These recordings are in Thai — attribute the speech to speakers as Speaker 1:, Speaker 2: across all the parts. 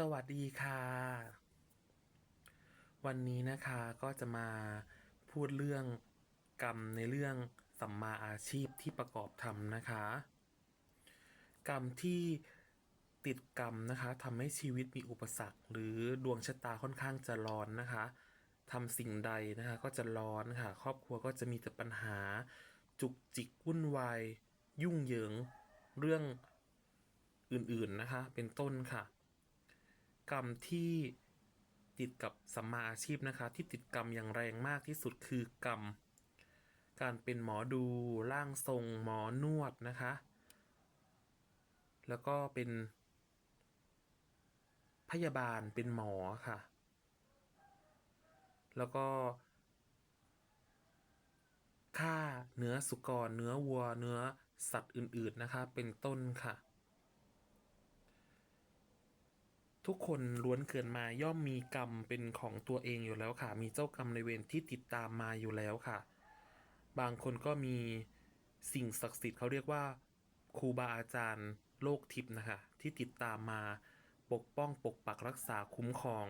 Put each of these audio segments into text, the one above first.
Speaker 1: สวัสดีค่ะ วันนี้นะคะก็จะมาพูดเรื่องกรรมในเรื่องสัมมาอาชีพที่ประกอบทำนะคะ กรรมที่ติดกรรมนะคะทำให้ชีวิตมีอุปสรรค หรือดวงชะตาค่อนข้างจะร้อนนะคะทำสิ่งใดนะคะก็จะร้อนค่ะ ครอบครัวก็จะมีแต่ปัญหา จุกจิกวุ่นวาย ยุ่งเหยิงเรื่องอื่นๆนะคะ เป็นต้นค่ะ กรรมที่ติดกับสัมมาอาชีพนะคะ ที่ติดกรรมอย่างแรงมากที่สุดคือกรรม การเป็นหมอดูร่างทรงหมอนวดนะคะ แล้วก็เป็นพยาบาลเป็นหมอค่ะ แล้วก็ฆ่าเนื้อสุกร เนื้อวัว เนื้อสัตว์อื่น ๆ นะคะ เป็นต้นค่ะ ทุกคนล้วนเกิดมาย่อมมีกรรมเป็นของตัวเองอยู่แล้วค่ะ มีเจ้ากรรมในเวรที่ติดตามมาอยู่แล้วค่ะ บางคนก็มีสิ่งศักดิ์สิทธิ์เขาเรียกว่าครูบาอาจารย์โลกทิพย์นะคะที่ติดตามมาปกป้องปกปักรักษาคุ้มครอง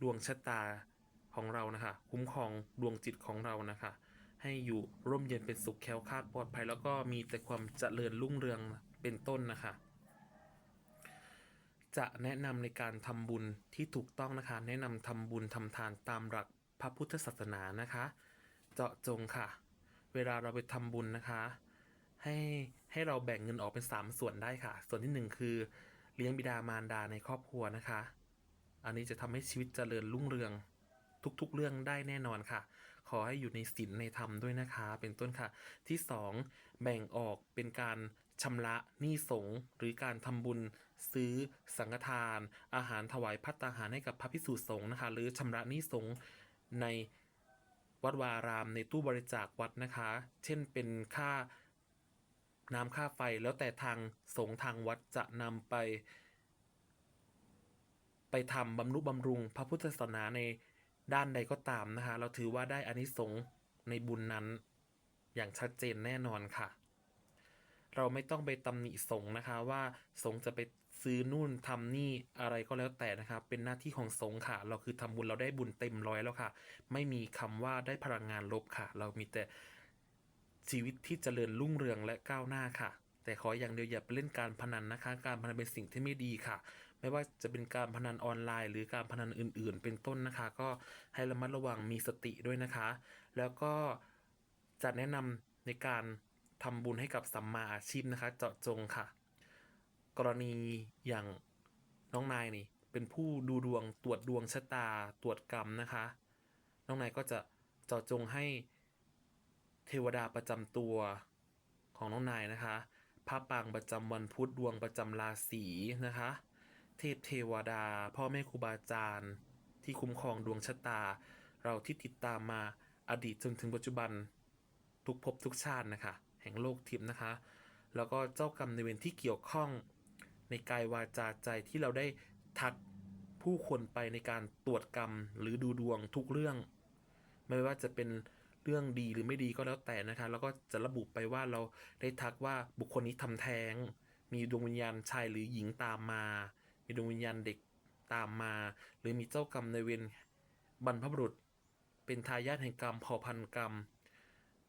Speaker 1: ดวงชะตาของเรานะคะ คุ้มครองดวงจิตของเรานะคะ ให้อยู่ร่มเย็นเป็นสุขแคล้วคลาดปลอดภัย แล้วก็มีแต่ความเจริญรุ่งเรืองเป็นต้นนะคะ จะแนะนำในการทำบุญที่ถูกต้องนะคะ แนะนำทำบุญทำทานตามหลักพระพุทธศาสนานะคะ เจาะจงค่ะ เวลาเราไปทำบุญนะคะ ให้ให้เราแบ่งเงินออกเป็น 3 ส่วนได้ค่ะ ส่วนที่ 1 คือ เลี้ยงบิดามารดาในครอบครัวนะคะ อันนี้จะทำให้ชีวิตเจริญรุ่งเรืองทุกๆ เรื่องได้แน่นอนค่ะ ขอให้อยู่ในศีลในธรรมด้วยนะคะ เป็นต้นค่ะ ที่ 2 แบ่งออกเป็นการ ชำระหนี้สงหรือการทำบุญซื้อสังฆทาน อาหารถวายพัตตาหารให้กับพระพิสุสงฆ์นะคะ หรือชำระหนี้สงในวัดวารามในตู้บริจาควัดนะคะ เช่นเป็นค่าน้ำค่าไฟแล้วแต่ทางสงทางวัดจะนำไป ไปทำบำรุบำรุงพระพุทธศาสนาในด้านใดก็ตามนะคะ เราถือว่าได้อานิสงส์ในบุญนั้นอย่างชัดเจนแน่นอนค่ะ เราไม่ต้องไปตำหนิสงฆ์นะคะว่าสงฆ์จะไปซื้อนู่นทำนี่อะไรก็แล้วแต่นะคะเป็นหน้าที่ของสงฆ์ค่ะ เราคือทำบุญเราได้บุญเต็มร้อยแล้วค่ะ ไม่มีคำว่าได้พลังงานลบค่ะ เรามีแต่ชีวิตที่เจริญรุ่งเรืองและก้าวหน้าค่ะ แต่ขออย่างเดียวอย่าไปเล่นการพนันนะคะ การพนันเป็นสิ่งที่ไม่ดีค่ะ ไม่ว่าจะเป็นการพนันออนไลน์ หรือการพนันอื่น ๆ เป็นต้นนะคะ ก็ให้ระมัดระวังมีสติด้วยนะคะ แล้วก็จะแนะนำในการ ทำบุญให้กับสัมมาอาชีพนะคะ เจาะจงค่ะ กรณีอย่างน้องนายนี่ เป็นผู้ดูดวงตรวจดวงชะตาตรวจกรรมนะคะ น้องนายก็จะเจาะจงให้เทวดาประจำตัวของน้องนายนะคะพระปางประจำวันพุธดวงประจำราศีนะคะ เทพเทวดา พ่อแม่ครูบาอาจารย์ ที่คุ้มครองดวงชะตา เราที่ติดตามมาอดีตจนถึงปัจจุบัน ทุกภพทุกชาตินะคะ แห่งโลกทิพย์นะคะ แล้วก็เจ้ากรรมในเวรที่เกี่ยวข้องในกายวาจาใจที่เราได้ทักผู้คนไปในการตรวจกรรมหรือดูดวงทุกเรื่อง ไม่ว่าจะเป็นเรื่องดีหรือไม่ดีก็แล้วแต่นะคะ แล้วก็จะระบุไปว่าเราได้ทักว่าบุคคลนี้ทำแท้ง มีดวงวิญญาณชายหรือหญิงตามมา มีดวงวิญญาณเด็กตามมา หรือมีเจ้ากรรมในเวรบรรพบุรุษ เป็นทายาทแห่งกรรมเผ่าพันธุ์กรรม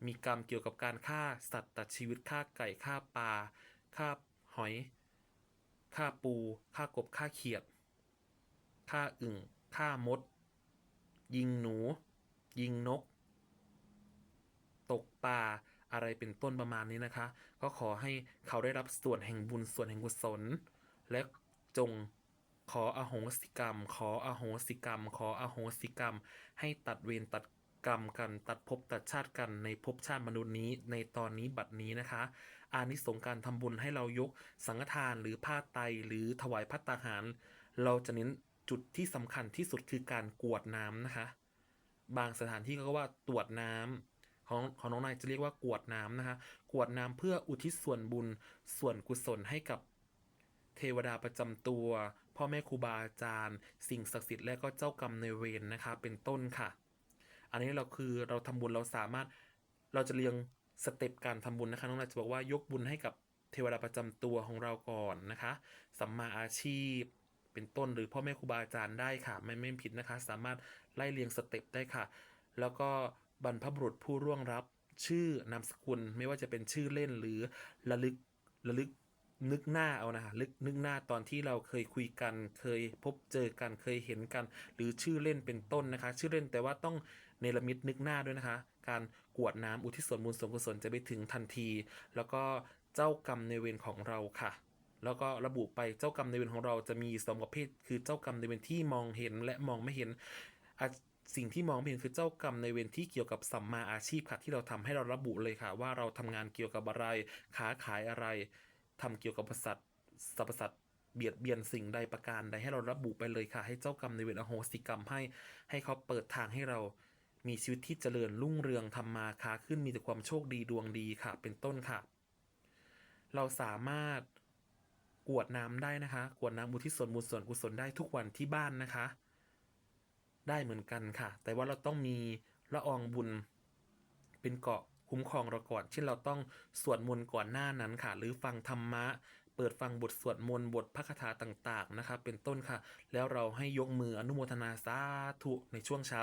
Speaker 1: มีกรรมเกี่ยวกับการฆ่าสัตว์ตัดชีวิตฆ่าไก่ฆ่าปลาฆ่าหอยฆ่าปูฆ่ากบฆ่าเขียดฆ่าอึ่งฆ่ามด ยิงหนู ยิงนก ตกปลาอะไรเป็นต้นประมาณนี้นะคะ ก็ขอให้เขาได้รับส่วนแห่งบุญส่วนแห่งกุศล และจงขออโหสิกรรม ขออโหสิกรรม ขออโหสิกรรม ให้ตัดเวรตัด กรรมกันตัดภพตัดชาติกันในภพชาติมนุษย์นี้ ในตอนนี้บัดนี้นะคะ อานิสงส์การทำบุญให้เรายกสังฆทานหรือผ้าไตหรือถวายพัตตาหาร เราจะเน้นจุดที่สำคัญที่สุดคือการกวดน้ำนะคะ บางสถานที่ก็ว่าตรวจน้ำของของน้องนายจะเรียกว่ากวดน้ำนะคะกวดน้ำเพื่ออุทิศส่วนบุญส่วนกุศลให้กับเทวดาประจำตัว พ่อแม่ครูบาอาจารย์ สิ่งศักดิ์สิทธิ์และก็เจ้ากรรมในเวรนะคะ เป็นต้นค่ะ อันนี้เราคือเราทำบุญเราสามารถเราจะเรียงสเต็ปการทำบุญนะคะน้องนายจะบอกว่ายกบุญให้กับเทวดาประจำตัวของเราก่อนนะคะ สัมมาอาชีพเป็นต้นหรือพ่อแม่ครูบาอาจารย์ได้ค่ะ ไม่ไม่ผิดนะคะ สามารถไล่เรียงสเต็ปได้ค่ะ แล้วก็บรรพบุรุษผู้ร่วงรับชื่อนามสกุลไม่ว่าจะเป็นชื่อเล่นหรือระลึกระลึก นึกหน้าเอานะฮะลึกนึกหน้าตอนที่เราเคยคุยกัน เคยพบเจอกันเคยเห็นกัน หรือชื่อเล่นเป็นต้นนะคะ ชื่อเล่นแต่ว่าต้องเนรมิตนึกหน้าด้วยนะคะ การกวดน้ำอุทิศส่วนบุญส่วนกุศลจะไปถึงทันที แล้วก็เจ้ากรรมในเวรของเราค่ะ แล้วก็ระบุไปเจ้ากรรมในเวรของเราจะมีสองประเภท คือเจ้ากรรมในเวรที่มองเห็นและมองไม่เห็นสิ่งที่มองเห็นคือเจ้ากรรมในเวรที่เกี่ยวกับสัมมาอาชีพค่ะที่เราทำให้เราระบุเลยค่ะ ว่าเราทำงานเกี่ยวกับอะไรค้าขายอะไร ทำเกี่ยวกับบริษัทสรรพสัตว์เบียดเบียนสิ่งใดประการใดให้เราระบุไปเลยค่ะ ให้เจ้ากรรมในเวรอโหสิกรรมให้ให้เขาเปิดทางให้เรามีชีวิตที่เจริญรุ่งเรืองทำมาค้าขึ้นมีแต่ความโชคดีดวงดีค่ะ เป็นต้นค่ะ เราสามารถกวดน้ำได้นะคะ กวดน้ำอุทิศส่วนบุญส่วนกุศลได้ทุกวันที่บ้านนะคะ ได้เหมือนกันค่ะ แต่ว่าเราต้องมีละอองบุญเป็นเกาะ คุ้มครองเราก่อนเช่นเราต้องสวดมนต์ก่อนหน้านั้นค่ะ หรือฟังธรรมะ เปิดฟังบทสวดมนต์บทพระคาถาต่างๆนะคะเป็นต้นค่ะ แล้วเราให้ยกมืออนุโมทนาสาธุในช่วงเช้า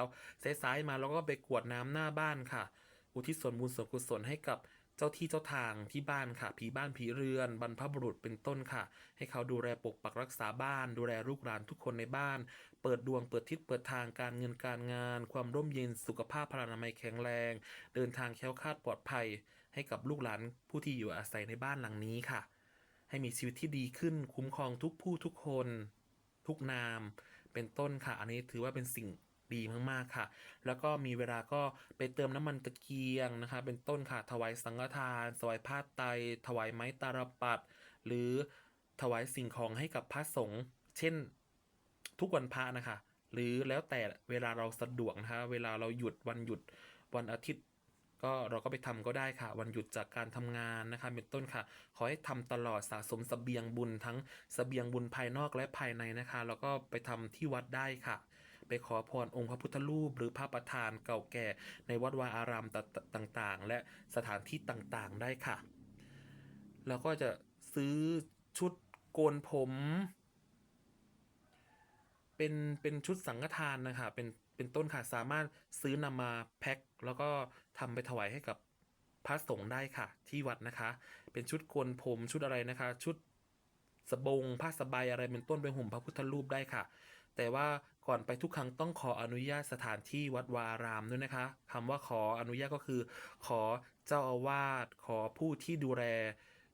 Speaker 1: สายๆมาเราก็ไปกรวดน้ำหน้าบ้านค่ะ อุทิศส่วนบุญส่วนกุศลให้กับเจ้าที่เจ้าทางที่บ้านค่ะผีบ้านผีเรือน บรรพบุรุษเป็นต้นค่ะ ให้เขาดูแลปกปักรักษาบ้าน ดูแลลูกหลานทุกคนในบ้าน เปิดดวงเปิดทิศเปิดทางการเงินการงาน ความร่มเย็นสุขภาพพลานามัยแข็งแรง เดินทางแคล้วคลาดปลอดภัย ให้กับลูกหลานผู้ที่อยู่อาศัยในบ้านหลังนี้ค่ะ ให้มีชีวิตที่ดีขึ้นคุ้มครองทุกผู้ทุกคน ทุกนาม เป็นต้นค่ะ อันนี้ถือว่าเป็นสิ่งดีมากๆค่ะ แล้วก็มีเวลาก็ไปเติมน้ำมันตะเกียงนะคะ เป็นต้นค่ะถวายสังฆทานถวายผ้าไตรถวายไม้ตาลปัด หรือถวายสิ่งของให้กับพระสงฆ์เช่น ทุกวันพระนะคะ หรือแล้วแต่เวลาเราสะดวกนะคะเวลาเราหยุดวันหยุดวันอาทิตย์ ก็เราก็ไปทำก็ได้ค่ะ วันหยุดจากการทำงานนะคะเป็นต้นค่ะ ขอให้ทำตลอดสะสมเสบียงบุญทั้งเสบียงบุญภายนอกและภายในนะคะ แล้วก็ไปทำที่วัดได้ค่ะไปขอพรองค์พระพุทธรูป หรือพระประธานเก่าแก่ในวัดวาอารามตต่างๆ และสถานที่ต่างๆได้ค่ะ แล้วก็จะซื้อชุดโกนผม เป็นเป็นชุดสังฆทานนะคะเป็นเป็นต้นค่ะสามารถซื้อนำมาแพ็คแล้วก็ทำไปถวายให้กับพระสงฆ์ได้ค่ะ ที่วัดนะคะ เป็นชุดโกนผมชุดอะไรนะคะ ชุดสบงผ้าสบายอะไรเป็นต้นเป็นห่มพระพุทธรูปได้ค่ะ แต่ว่าก่อนไปทุกครั้งต้องขออนุญาตสถานที่วัดวาอารามด้วยนะคะคำว่าขออนุญาตก็คือ ขอเจ้าอาวาสขอผู้ที่ดูแล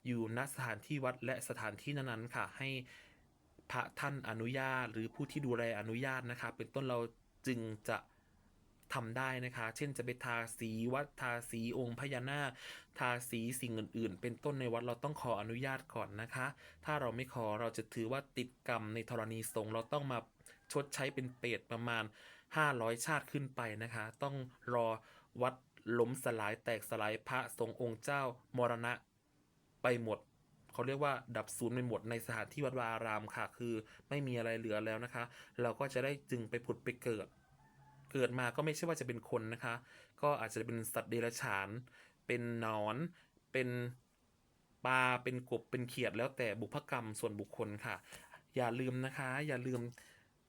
Speaker 1: อยู่ณสถานที่วัดและสถานที่นั้นๆค่ะ ให้ พระท่านอนุญาต หรือผู้ที่ดูแลอนุญาตนะคะ เป็นต้นเราจึงจะทำได้นะคะ เช่นจะไปทาสีวัดทาสีองค์พญานาคทาสีสิ่งอื่น ๆ เป็นต้นในวัดเราต้องขออนุญาตก่อนนะคะ ถ้าเราไม่ขอเราจะถือว่าติดกรรมในธรณีสงฆ์เราต้องมาชดใช้เป็นเปรตประมาณ 500 ชาติขึ้นไปนะคะ ต้องรอวัดล้มสลายแตกสลายพระสงฆ์องค์เจ้ามรณะไปหมด เขาเรียกว่าดับศูนย์ไปหมดในสถานที่วัดวารามค่ะ คือไม่มีอะไรเหลือแล้วนะคะ เราก็จะได้จึงไปผุดไปเกิด เกิดมาก็ไม่ใช่ว่าจะเป็นคนนะคะ ก็อาจจะเป็นสัตว์เดรัจฉาน เป็นนอน เป็นปลาเป็นกบเป็นเขียดแล้วแต่บุพกรรมส่วนบุคคลค่ะ อย่าลืมนะคะ อย่าลืม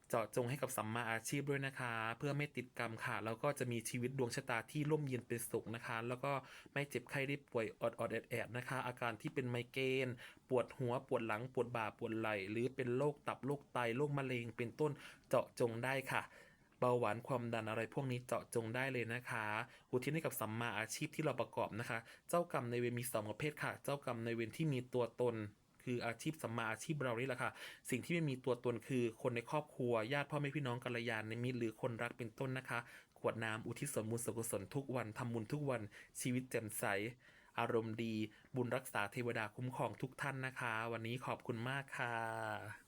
Speaker 1: เจาะจงให้กับสัมมาอาชีพด้วยนะคะ เพื่อไม่ติดกรรมค่ะ แล้วก็จะมีชีวิตดวงชะตาที่ร่มเย็นเป็นสุขนะคะ แล้วก็ไม่เจ็บไข้ได้ป่วยอดอดแอดแอดนะคะ อาการที่เป็นไมเกรนปวดหัวปวดหลังปวดบ่าปวดไหล่หรือเป็นโรคตับโรคไตโรคมะเร็งเป็นต้นเจาะจงได้ค่ะเบาหวานความดันอะไรพวกนี้เจาะจงได้เลยนะคะ อุทิศให้กับสัมมาอาชีพที่เราประกอบนะคะ เจ้ากรรมในเวรมีสองประเภทค่ะ เจ้ากรรมในเวรที่มีตัวตน คืออาชีพสัมมาอาชีพเรานี่แหละค่ะ สิ่งที่ไม่มีตัวตนคือคนในครอบครัวญาติพ่อแม่พี่น้องกัลยาณมิตรหรือคนรักเป็นต้นนะคะขวดน้ำอุทิศส่วนบุญส่วนกุศลทุกวันทำบุญทุกวันชีวิตแจ่มใส อารมณ์ดี บุญรักษาเทวดาคุ้มครองทุกท่านนะคะ วันนี้ขอบคุณมากค่ะ